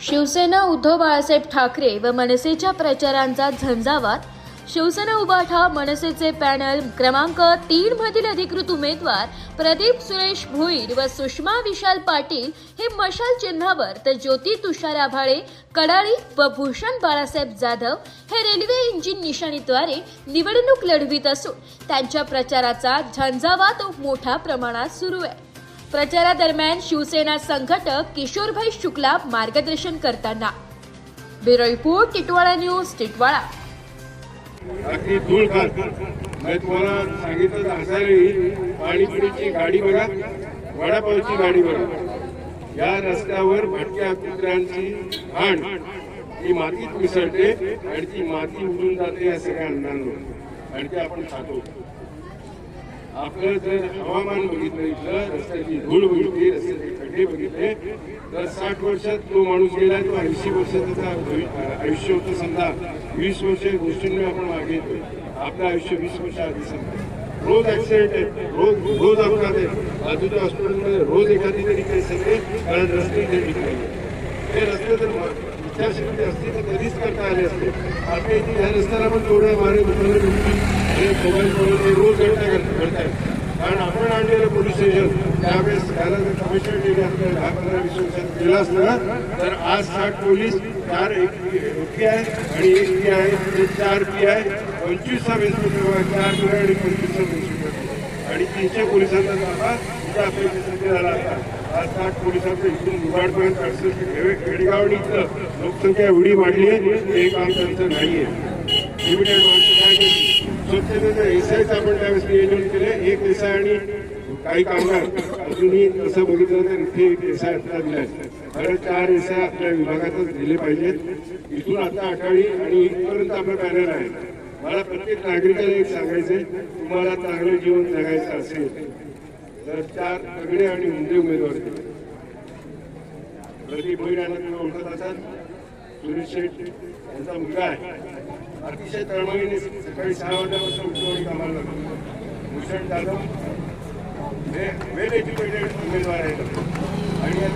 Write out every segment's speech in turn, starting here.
शिवसेना उद्धव बाळासाहेब ठाकरे व मनसेच्या प्रचारांचा झंझावात. शिवसेना उभाठा मनसेचे पॅनल क्रमांक तीन मधील अधिकृत उमेदवार प्रदीप सुरेश भोईर व सुषमा विशाल पाटील हे मशाल चिन्हावर तर ज्योती तुषार आभाळे कडाळी व भूषण बाळासाहेब जाधव हे रेल्वे इंजिन निशाणीद्वारे निवडणूक लढवित असून त्यांच्या प्रचाराचा झंझावात मोठ्या प्रमाणात सुरू आहे. प्रचारादरम्यान शिवसेना संघटक किशोरभाई शुक्ला मार्गदर्शन करताना. Bureau report Titwala news Titwala. अगदी धूळ खात. मी तुम्हाला सांगितलं तर हसायला पाणीपुरीची गाडी बघा. वडापावची गाडी बघा. या रस्त्यावर भटक्या कुत्र्यांची घाण ही मातीत मिसळते आणि ती माती उडून जाते या सगळ्या अन्नांवर आणि ते आपण खातो. आपलं जर हवामान बघितलं इथलं रस्त्याची धूळ बघितली रस्त्याचे खड्डे बघितले तर साठ वर्षात तो माणूस गेला तो ऐंशी वर्षाचा आयुष्य होतं समजा. वीस वर्ष गोष्टींनी आपण मागे येतोय. आपलं आयुष्य वीस वर्ष आधी समजा. रोज ऍक्सिडेंट आहे. रोज रोज अपघात आहे. बाजूच्या हॉस्पिटलमध्ये रोज एखादी तरी काही सांगते कारण रस्ते ते ठीक नाही हे रस्ते तर विचारशक्ती असते तर कधीच करता आले असते आपल्या इथे ह्या रस्त्याला पण तेवढ्या मारे हे मोबाईल फोन हे रोज कारण आपण आणलेलं पोलीस स्टेशन त्यावेळेस त्याला जर कमिशन केले असतं दहा पंधरा वीस वर्षात केलं असतं ना तर आज साठ पोलीस चार एक पी आहे आणि एक पी आहे ते चार पी आहे पंचवीसचा सब चार पी आणि पंचवीसचा सब आणि तीनशे पोलिसांचा ताबा तिथे आपल्या संख्येला आता. आज साठ पोलिसांचं इथून मुगाडपर्यंत अडसष्ट खेडेगाव आणि इथलं लोकसंख्या एवढी वाढली आहे हे काम त्यांचं नाही आहे लिमिटेड माणसं काय करतील? स्वच्छतेचं एसआयचं आपण त्यावेळेस नियोजन केलं एक एसआय आणि काही कामगार. अजूनही तसं बघितलं तर इथे एक एसआय आता दिला खरं चार एसआय आपल्या विभागातच दिले पाहिजेत. इथून आता आठवडी आणि इथपर्यंत आपलं पॅनल आहे. मला प्रत्येक नागरिकाला एक सांगायचंय. तुम्हाला चांगलं जीवन जगायचं असेल तर चार तगडे आणि उमदे उमेदवार. प्रदीप भोईर यांना तुम्ही ओळखत असाल सुरेश शेठ यांचा मुलगा आहे. अतिशय तळमळीने सकाळी सहा वाजल्यापासून उठवणी कामाला लागलो. भूषण जाधव हे वेल एज्युकेटेड उमेदवार आहेत. आणि या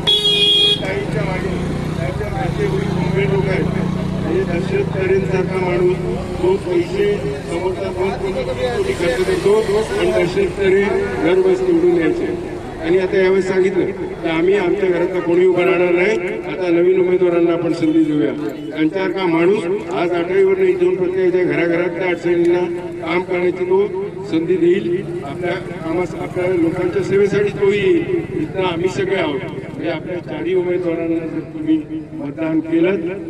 काहींच्या मागे त्याच्या घरचे वडील मुंबई लोक आहेत. म्हणजे दशरथ तरेंसारखा माणूस तो पैसे समोरचा दोन कोटी कोटी खर्च देतो आणि दशरथ तरे घर बस निवडून यायचे. आणि आता यावेळेस सांगितलं की आम्ही आमच्या घरात कोणी उभं राहणार नाही. आता नवीन उमेदवारांना आपण संधी देऊया. त्यांच्यासारखा माणूस आज आठवीवर नाही दोन प्रत्येकाच्या घराघरातल्या अडचणींना काम करण्याची तो संधी देईल. आपल्या कामास आपल्या लोकांच्या सेवेसाठी तो येईल. इथं आम्ही सगळे आहोत. म्हणजे आपल्या चारही उमेदवारांना जर तुम्ही मतदान केलं